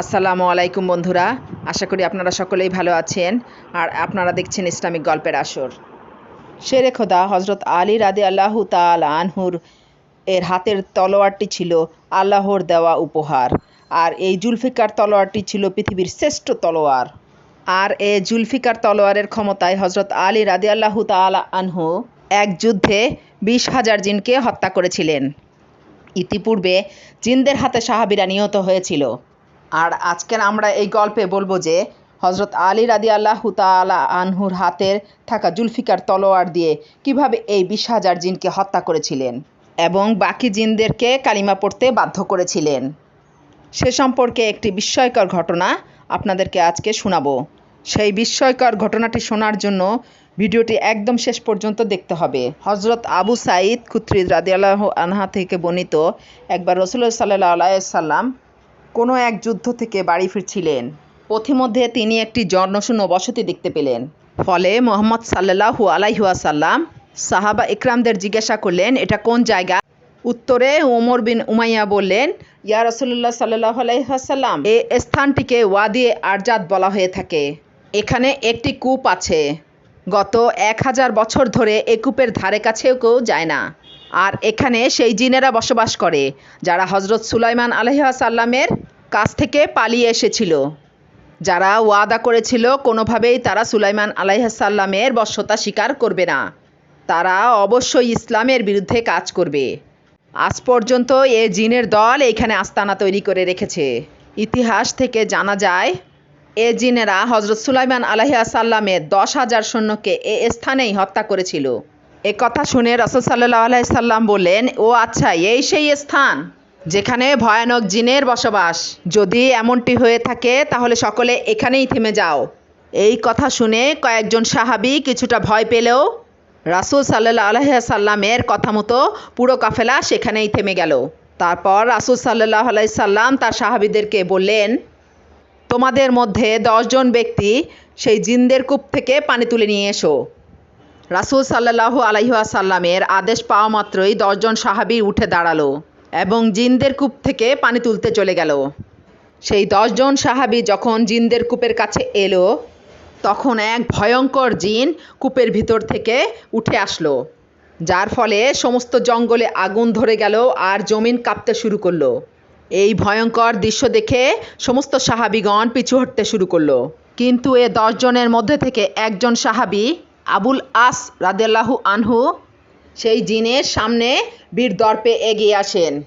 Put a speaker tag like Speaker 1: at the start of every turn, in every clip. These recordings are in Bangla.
Speaker 1: আসসালামু আলাইকুম বন্ধুরা, আশা করি আপনারা সকলেই ভালো আছেন আর আপনারা দেখছেন ইসলামিক গল্পের আসর। শেরে খোদা হজরত আলী রাদে আল্লাহ তাল আনহুর এর হাতের তলোয়ারটি ছিল আল্লাহর দেওয়া উপহার আর এই জুলফিকার তলোয়ারটি ছিল পৃথিবীর শ্রেষ্ঠ তলোয়ার। আর এ জুলফিকার তলোয়ারের ক্ষমতায় হজরত আলী রাদে আল্লাহ তাল আনহু এক যুদ্ধে বিশ হাজার জিনকে হত্যা করেছিলেন। ইতিপূর্বে জিনদের হাতে সাহাবিরা নিহত হয়েছিল। আর আজকের আমরা এই গল্পে বলব যে হজরত আলী রাদি আল্লাহ তালা আনহুর হাতের থাকা জুলফিকার তলোয়ার দিয়ে কীভাবে এই বিশ হাজার জিনকে হত্যা করেছিলেন এবং বাকি জিনদেরকে কালিমা পড়তে বাধ্য করেছিলেন। সে সম্পর্কে একটি বিস্ময়কর ঘটনা আপনাদেরকে আজকে শোনাবো। সেই বিস্ময়কর ঘটনাটি শোনার জন্য ভিডিওটি একদম শেষ পর্যন্ত দেখতে হবে। হজরত আবু সাইদ খুত্রিদ রাদিয়াল্লাহ আনহা থেকে বর্ণিত একবার রসুল্লাহ সাল্লাহ আলাইসাল্লাম কোনো এক যুদ্ধ থেকে বাড়ি ফিরছিলেন। পথিমধ্যে তিনি একটি জনশূন্য বসতি দেখতে পেলেন। ফলে মোহাম্মদ সাল্লাহু আলাইহুয়াসাল্লাম সাহাবা ইকরামদের জিজ্ঞাসা করলেন, এটা কোন জায়গা? উত্তরে ওমর বিন উমাইয়া বললেন, ইয়া রসুল্লাহ সাল্লাহ আলাইহাসাল্লাম এ স্থানটিকে ওয়াদি আরজাদ বলা হয়ে থাকে। এখানে একটি কূপ আছে। গত এক হাজার বছর ধরে এ কূপের ধারে কাছেও কেউ যায় না। আর এখানে সেই জিনেরা বসবাস করে, যারা হজরত সুলাইমান আলহাসাল্লামের কাছ থেকে পালিয়ে এসেছিল। যারা ওয়াদা করেছিল, কোনোভাবেই তারা সুলাইমান আলাইহাসাল্লামের বশ্যতা স্বীকার করবে না। তারা অবশ্যই ইসলামের বিরুদ্ধে কাজ করবে। আজ পর্যন্ত এ জিনের দল এইখানে আস্তানা তৈরি করে রেখেছে। ইতিহাস থেকে জানা যায়, এ জিনেরা হজরত সুলাইমান আলাইসাল্লামের দশ হাজার সৈন্যকে এ স্থানেই হত্যা করেছিল। এ কথা শুনে রসদ সাল্লাহ আলাইসাল্লাম বললেন, ও আচ্ছা এই সেই স্থান? যেখানে ভয়ানক জিনের বসবাস। যদি এমনটি হয়ে থাকে, তাহলে সকলে এখানেই থেমে যাও। এই কথা শুনে কয়েকজন সাহাবি কিছুটা ভয় পেলেও রাসুল সাল্লাহ আলহাসাল্লামের কথা মতো পুরো কাফেলা সেখানেই থেমে গেল। তারপর রাসুল সাল্লাহ আলাইসাল্লাম তার সাহাবিদেরকে বললেন, তোমাদের মধ্যে দশজন ব্যক্তি সেই জিনদের কূপ থেকে পানি তুলে নিয়ে এসো। রাসুল সাল্লাহ আলাইহাসাল্লামের আদেশ পাওয়া মাত্রই দশজন সাহাবি উঠে দাঁড়াল। এবং জিনদের কূপ থেকে পানি তুলতে চলে গেল। সেই দশজন সাহাবি যখন জিনদের কূপের কাছে এলো, তখন এক ভয়ঙ্কর জিন কূপের ভিতর থেকে উঠে আসলো, যার ফলে সমস্ত জঙ্গলে আগুন ধরে গেল আর জমিন কাঁপতে শুরু করল। এই ভয়ঙ্কর দৃশ্য দেখে সমস্ত সাহাবিগণ পিছু হটতে শুরু করল। কিন্তু এ দশজনের মধ্যে থেকে একজন সাহাবি আবুল আস রাদেল্লাহু আনহু সেই জিনের সামনে বীর দর্পে এগিয়ে আসেন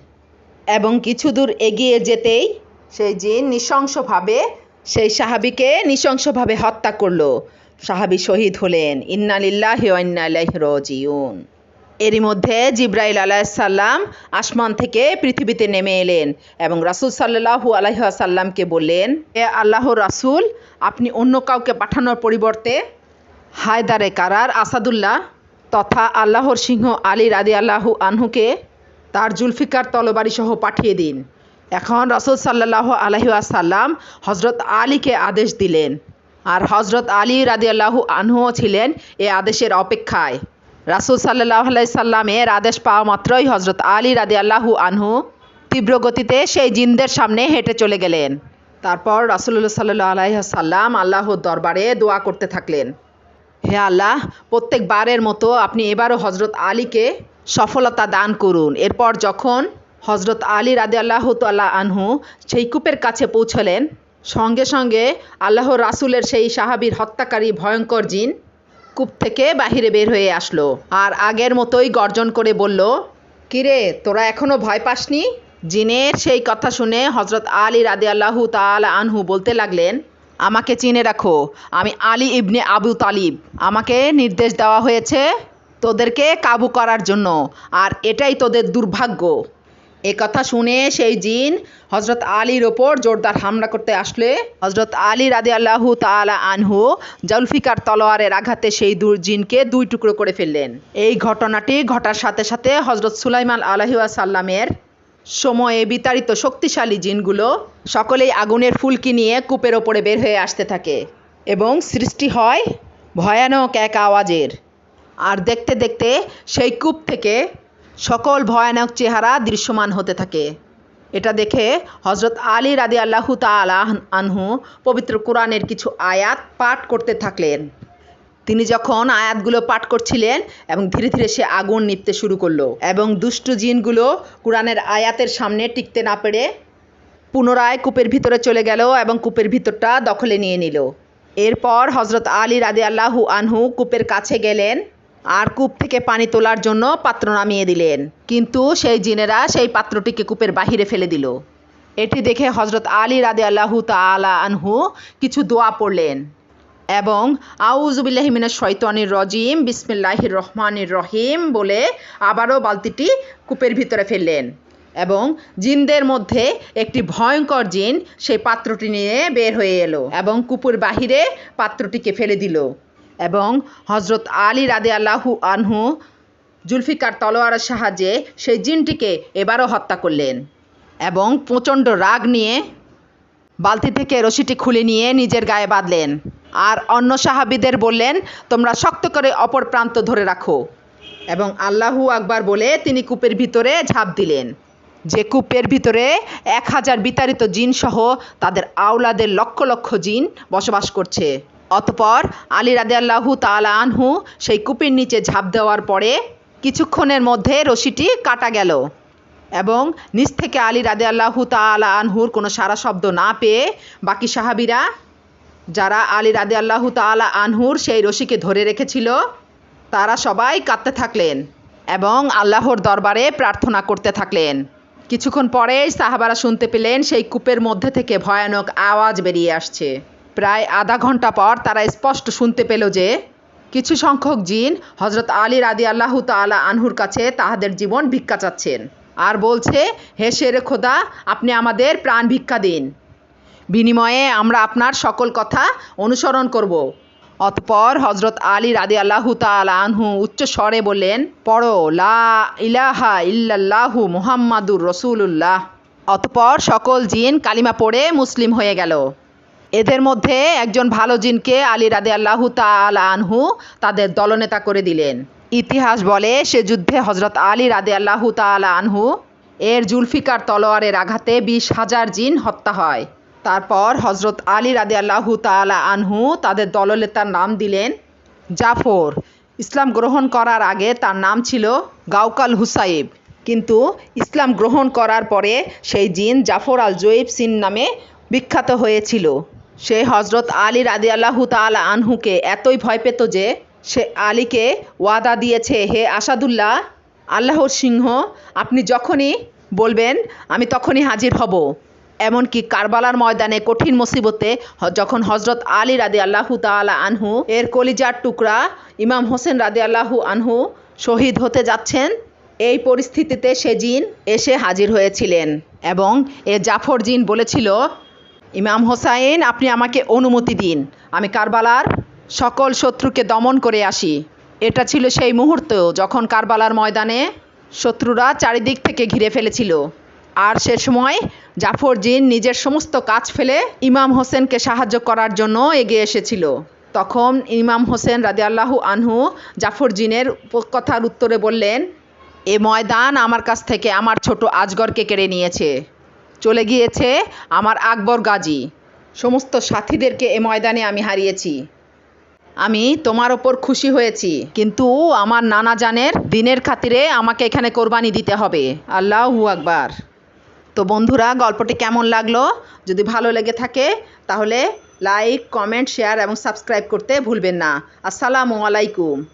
Speaker 1: এবং কিছু দূর এগিয়ে যেতেই সেই জিন নৃশংসভাবে, সেই সাহাবিকে নৃশংসভাবে হত্যা করল। সাহাবি শহীদ হলেন। ইন্নালিল্লাহ রজিউন। এরই মধ্যে জিব্রাইল আলাইসাল্লাম আসমান থেকে পৃথিবীতে নেমে এলেন এবং রাসুল সাল্লাহু আলাইসাল্লামকে বললেন, এ আল্লাহ রাসুল, আপনি অন্য কাউকে পাঠানোর পরিবর্তে হায়দারে কারার আসাদুল্লাহ তথা আল্লাহর সিংহ আলী রাদি আল্লাহু আনহুকে তার জুলফিকার তলবারি সহ পাঠিয়ে দিন। এখন রসুল সাল্লাহ আলহি আসাল্লাম হজরত আলীকে আদেশ দিলেন। আর হজরত আলী রাদি আল্লাহু আনহুও ছিলেন এ আদেশের অপেক্ষায়। রাসুল সাল্লাহ সাল্লামের আদেশ পাওয়া মাত্রই হজরত আলী রাদি আল্লাহু আনহু তীব্র গতিতে সেই জিনদের সামনে হেঁটে চলে গেলেন। তারপর রাসুল্লাহ সাল্লাহ আলাইসাল্লাম আল্লাহর দরবারে দোয়া করতে থাকলেন। হে আল্লাহ, প্রত্যেকবারের মতো আপনি এবারও হজরত আলীকে সফলতা দান করুন। এরপর যখন হজরত আলী রাদে আল্লাহ তাল্লাহ আনহু সেই কূপের কাছে পৌঁছলেন, সঙ্গে সঙ্গে আল্লাহ রাসুলের সেই সাহাবির হত্যাকারী ভয়ঙ্কর জিন কূপ থেকে বাহিরে বের হয়ে আসলো আর আগের মতোই গর্জন করে বলল, কিরে, তোরা এখনও ভয় পাসনি? জিনের সেই কথা শুনে হজরত আলী রাদে আল্লাহু তাল আনহু বলতে লাগলেন আমাকে চিনে রাখো। আমি আলী ইবনে আবু তালিব। আমাকে নির্দেশ দেওয়া হয়েছে তোদেরকে কাবু করার জন্য, আর এটাই তোদের দুর্ভাগ্য। এ কথা শুনে সেই জিন হজরত আলীর ওপর জোরদার হামলা করতে আসলে। হজরত আলী রাদে আল্লাহু তালা আনহু জলফিকার তলোয়ারের আঘাতে সেই দূর জিনকে দুই টুকরো করে ফেললেন। এই ঘটনাটি ঘটার সাথে সাথে হজরত সুলাইমান আলহিউসাল্লামের সময়ে বিতাড়িত শক্তিশালী জিনগুলো সকলেই আগুনের ফুলকি নিয়ে কূপের ওপরে বের হয়ে আসতে থাকে এবং সৃষ্টি হয় ভয়ানক এক আওয়াজের। আর দেখতে দেখতে সেই কূপ থেকে সকল ভয়ানক চেহারা দৃশ্যমান হতে থাকে। এটা দেখে হজরত আলী রাদি আল্লাহু তালা আনহু পবিত্র কোরআনের কিছু আয়াত পাঠ করতে থাকলেন। তিনি যখন আয়াতগুলো পাঠ করছিলেন এবং ধীরে ধীরে সে আগুন নিপতে শুরু করল এবং দুষ্ট জিনগুলো কোরআনের আয়াতের সামনে টিকতে না পেরে পুনরায় কূপের ভিতরে চলে গেল এবং কূপের ভিতরটা দখলে নিয়ে নিল। এরপর হজরত আলী রাদি আল্লাহু আনহু কূপের কাছে গেলেন আর কূপ থেকে পানি তোলার জন্য পাত্র নামিয়ে দিলেন। কিন্তু সেই জিনেরা সেই পাত্রটিকে কূপের বাহিরে ফেলে দিল। এটি দেখে হজরত আলী রাদি আল্লাহু তালা আনহু কিছু দোয়া পড়লেন। এবং আউজুবিল্লাহিমিনা শৈতানির রজিম, বিসমিল্লাহির রহমানির রহিম বলে আবারও বালতিটি কূপের ভিতরে ফেললেন। এবং জিনদের মধ্যে একটি ভয়ঙ্কর জিন সেই পাত্রটি নিয়ে বের হয়ে এলো এবং কুপুর বাহিরে পাত্রটিকে ফেলে দিল। এবং হজরত আলী রাদে আল্লাহু আনহু জুলফিকার তলোয়ারের সাহায্যে সেই জিনটিকে এবারও হত্যা করলেন এবং প্রচণ্ড রাগ নিয়ে বালতি থেকে রশিটি খুলে নিয়ে নিজের গায়ে বাঁধলেন। আর অন্য সাহাবিদের বললেন, তোমরা শক্ত করে অপর প্রান্ত ধরে রাখো। এবং আল্লাহু আকবার বলে তিনি কূপের ভিতরে ঝাঁপ দিলেন। যে কূপের ভিতরে এক হাজার বিতাড়িত জিন সহ তাদের আওলাদের লক্ষ লক্ষ জিন বসবাস করছে। অতপর আলী রাদে আল্লাহু তালা আনহু সেই কূপের নিচে ঝাঁপ দেওয়ার পরে কিছুক্ষণের মধ্যে রশিটি কাটা গেল এবং নিচ থেকে আলী রাদে আল্লাহু তালা আনহুর কোনো সারা শব্দ না পেয়ে বাকি সাহাবিরা যারা আলী রাদে আল্লাহু তালা আনহুর সেই রশিকে ধরে রেখেছিল, তারা সবাই কাঁদতে থাকলেন এবং আল্লাহর দরবারে প্রার্থনা করতে থাকলেন। কিছুক্ষণ পরেই সাহাবারা শুনতে পেলেন সেই কূপের মধ্যে থেকে ভয়ানক আওয়াজ বেরিয়ে আসছে। প্রায় আধা ঘণ্টা পর তারা স্পষ্ট শুনতে পেল যে কিছু সংখ্যক জিন হজরত আলী রাদি আল্লাহ তালা আনহুর কাছে তাহাদের জীবন ভিক্ষা চাচ্ছেন। আর বলছে, হে শেরে খোদা, আপনি আমাদের প্রাণ ভিক্ষা দিন। বিনিময়ে আমরা আপনার সকল কথা অনুসরণ করব। অতপর হজরত আলী রাদি আল্লাহু আনহু উচ্চ স্বরে বললেন, পড়ো, লা ইলাহা ইল্লাল্লাহু মুহাম্মাদুর রসুলুল্লাহ। অতপর সকল জিন কালিমা পড়ে মুসলিম হয়ে গেল। এদের মধ্যে একজন ভালো জিনকে আলী রাদে আল্লাহু আনহু তাদের দলনেতা করে দিলেন। ইতিহাস বলে সে যুদ্ধে হজরত আলী রাদে আল্লাহু আনহু এর জুলফিকার তলোয়ারের আঘাতে বিশ হাজার জিন হত্যা হয়। তারপর হজরত আলী রাদে আল্লাহু তালা আনহু তাদের দলনেতার নাম দিলেন জাফর। ইসলাম গ্রহণ করার আগে তার নাম ছিল গাউকাল হুসাইব। কিন্তু ইসলাম গ্রহণ করার পরে সেই জিন জাফর আল জয়ীব সিন নামে বিখ্যাত হয়েছিল। সে হজরত আলী রাদি আল্লাহু তালা আনহুকে এতই ভয় পেত যে সে আলীকে ওয়াদা দিয়েছে, হে আসাদুল্লাহ, আল্লাহর সিংহ, আপনি যখনই বলবেন, আমি তখনই হাজির হব। এমনকি কারবালার ময়দানে কঠিন মুসিবতে যখন হজরত আলী রাদি আল্লাহু তালা আনহু এর কলিজার টুকরা ইমাম হোসেন রাদি আল্লাহু আনহু শহীদ হতে যাচ্ছেন, এই পরিস্থিতিতে সে জিন এসে হাজির হয়েছিলেন এবং এ জাফর জিন বলেছিল, ইমাম হোসাইন, আপনি আমাকে অনুমতি দিন, আমি কারবালার সকল শত্রুকে দমন করে আসি। এটা ছিল সেই মুহূর্ত যখন কারবালার ময়দানে শত্রুরা চারিদিক থেকে ঘিরে ফেলেছিল। আর সে সময় জাফর জিন নিজের সমস্ত কাজ ফেলে ইমাম হোসেনকে সাহায্য করার জন্য এগিয়ে এসেছিল। তখন ইমাম হোসেন রাদি আল্লাহু আনহু জাফর জিনের কথার উত্তরে বললেন, এ ময়দান আমার কাছ থেকে আমার ছোট আজগরকে কেড়ে নিয়েছে। চলে গিয়েছে আমার আকবর গাজী। সমস্ত সাথীদেরকে এ ময়দানে আমি হারিয়েছি। আমি তোমার ওপর খুশি হয়েছি, কিন্তু আমার নানা জানের দিনের খাতিরে আমাকে এখানে কোরবানি দিতে হবে। আল্লাহু আকবার। তো বন্ধুরা, গল্পটি কেমন লাগল? যদি ভালো লেগে থাকে, তাহলে লাইক কমেন্ট শেয়ার এবং সাবস্ক্রাইব করতে ভুলবেন না। আসসালামু আলাইকুম।